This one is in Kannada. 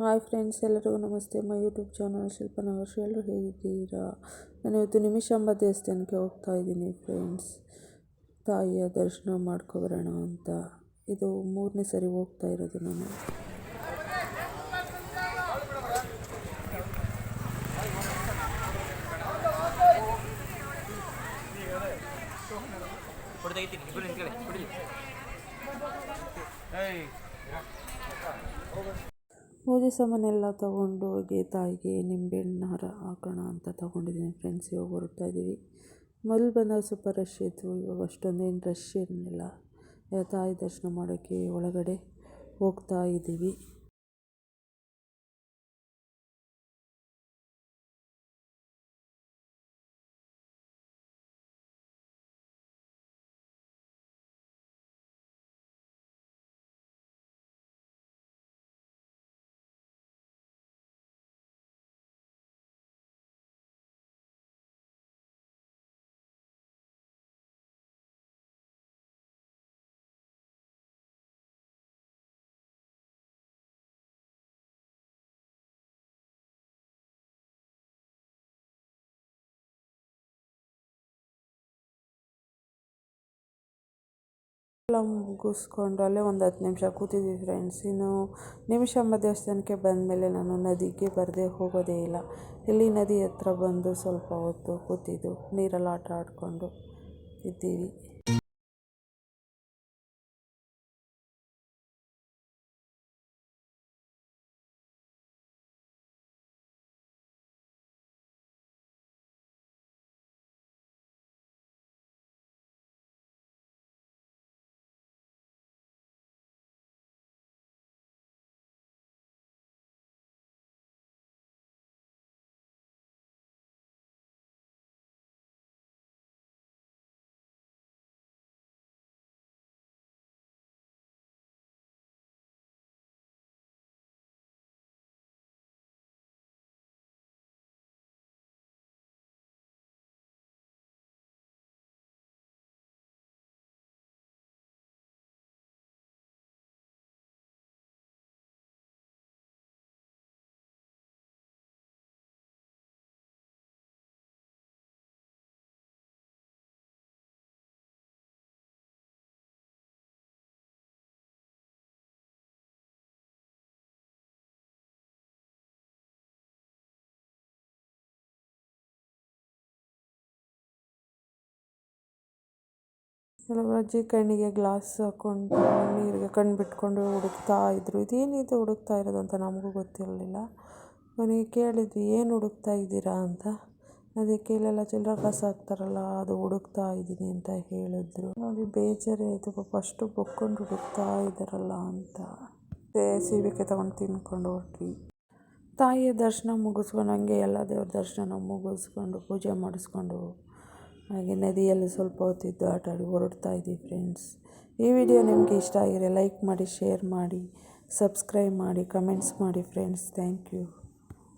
ಹಾಯ್ ಫ್ರೆಂಡ್ಸ್ ಎಲ್ಲರಿಗೂ ನಮಸ್ತೆ. ಮೈ ಯೂಟ್ಯೂಬ್ ಚಾನಲ್ ಶಿಲ್ಪನವರ್ಷ. ಎಲ್ಲರೂ ಹೇಗಿದ್ದೀರಾ? ನಾನು ಇವತ್ತು ನಿಮಿಷಾಂಬ ದೇವಸ್ಥಾನಕ್ಕೆ ಹೋಗ್ತಾ ಇದ್ದೀನಿ ಫ್ರೆಂಡ್ಸ್. ತಾಯಿಯ ದರ್ಶನ ಮಾಡ್ಕೊಬರೋಣ ಅಂತ. ಇದು ಮೂರನೇ ಸರಿ ಹೋಗ್ತಾ ಇರೋದು ನಾನು. ಪೂಜೆ ಸಾಮಾನೆಲ್ಲ ತೊಗೊಂಡು ಹೋಗಿ ತಾಯಿಗೆ ನಿಂಬೆಹಣ್ಣು ಹಾರ ಹಾಕೋಣ ಅಂತ ತೊಗೊಂಡಿದ್ದೀನಿ ಫ್ರೆಂಡ್ಸ್ ಇವಾಗ ಹೊರಡ್ತಾ ಇದ್ದೀವಿ ಮೊದಲು ಬಂದಾಗ ಸ್ವಲ್ಪ ರಶ್ ಇತ್ತು, ಇವಾಗ ಅಷ್ಟೊಂದೇನು ರಶ್ ಇರಲಿಲ್ಲ ತಾಯಿ ದರ್ಶನ ಮಾಡೋಕ್ಕೆ ಒಳಗಡೆ ಹೋಗ್ತಾ ಇದ್ದೀವಿ ಎಲ್ಲ ಮುಗಿಸ್ಕೊಂಡು ಅಲ್ಲೇ ಒಂದು ಹತ್ತು ನಿಮಿಷ ಕೂತಿದ್ವಿ ಫ್ರೆಂಡ್ಸ್ ಇನ್ನು ನಿಮಿಷಾಂಬ ದೇವಸ್ಥಾನಕ್ಕೆ ಬಂದಮೇಲೆ ನಾನು ನದಿಗೆ ಬರದೆ ಹೋಗೋದೇ ಇಲ್ಲ. ಇಲ್ಲಿ ನದಿ ಹತ್ರ ಬಂದು ಸ್ವಲ್ಪ ಹೊತ್ತು ಕೂತಿದ್ದು, ನೀರಲ್ಲಿ ಆಟ ಆಡಿಕೊಂಡು ಇದ್ದೀವಿ. ಕೆಲವರು ಅಜ್ಜಿ ಕಣ್ಣಿಗೆ ಗ್ಲಾಸ್ ಹಾಕ್ಕೊಂಡು ನೀರಿಗೆ ಕಣ್ಣು ಬಿಟ್ಕೊಂಡು ಹುಡುಕ್ತಾ ಇದ್ದರು ಇದೇನಿದು ಹುಡುಕ್ತಾ ಇರೋದು ಅಂತ ನಮಗೂ ಗೊತ್ತಿರಲಿಲ್ಲ. ಕೊನೆಗೆ ಕೇಳಿದ್ವಿ, ಏನು ಹುಡುಕ್ತಾ ಇದ್ದೀರಾ ಅಂತ? ಅದಕ್ಕೆ ಇಲ್ಲೆಲ್ಲ ಚಿಲ್ಲರೆ ಕಾಸು ಹಾಕ್ತಾರಲ್ಲ, ಅದು ಹುಡುಕ್ತಾ ಇದ್ದೀನಿ ಅಂತ ಹೇಳಿದ್ರು. ನೋಡಿ ಬೇಜಾರಾಯಿತು ಪಾಪ ಅಷ್ಟು ಬೊಕ್ಕೊಂಡು ಹುಡುಕ್ತಾ ಇದ್ದಾರಲ್ಲ ಅಂತ. ಸೀಬಿಕೆ ತಗೊಂಡು ತಿನ್ಕೊಂಡು ಹೊರಟ್ವಿ. ತಾಯಿಯ ದರ್ಶನ ಮುಗಿಸ್ಕೊಂಡು, ಹಂಗೆ ಎಲ್ಲ ದೇವ್ರ ದರ್ಶನ ಮುಗಿಸ್ಕೊಂಡು, ಪೂಜೆ ಮಾಡಿಸ್ಕೊಂಡು ಹಾಗೆ ನದಿಯಲ್ಲಿ ಸ್ವಲ್ಪ ಹೊತ್ತಿದ್ದು ಆಟ ಆಡಿ ಹೊರಡ್ತಾ ಇದ್ದೀವಿ ಫ್ರೆಂಡ್ಸ್ ಈ ವಿಡಿಯೋ ನಿಮಗೆ ಇಷ್ಟ ಆಗಿದ್ರೆ ಲೈಕ್ ಮಾಡಿ ಶೇರ್ ಮಾಡಿ ಸಬ್ಸ್ಕ್ರೈಬ್ ಮಾಡಿ ಕಮೆಂಟ್ಸ್ ಮಾಡಿ ಫ್ರೆಂಡ್ಸ್ ಥ್ಯಾಂಕ್ ಯು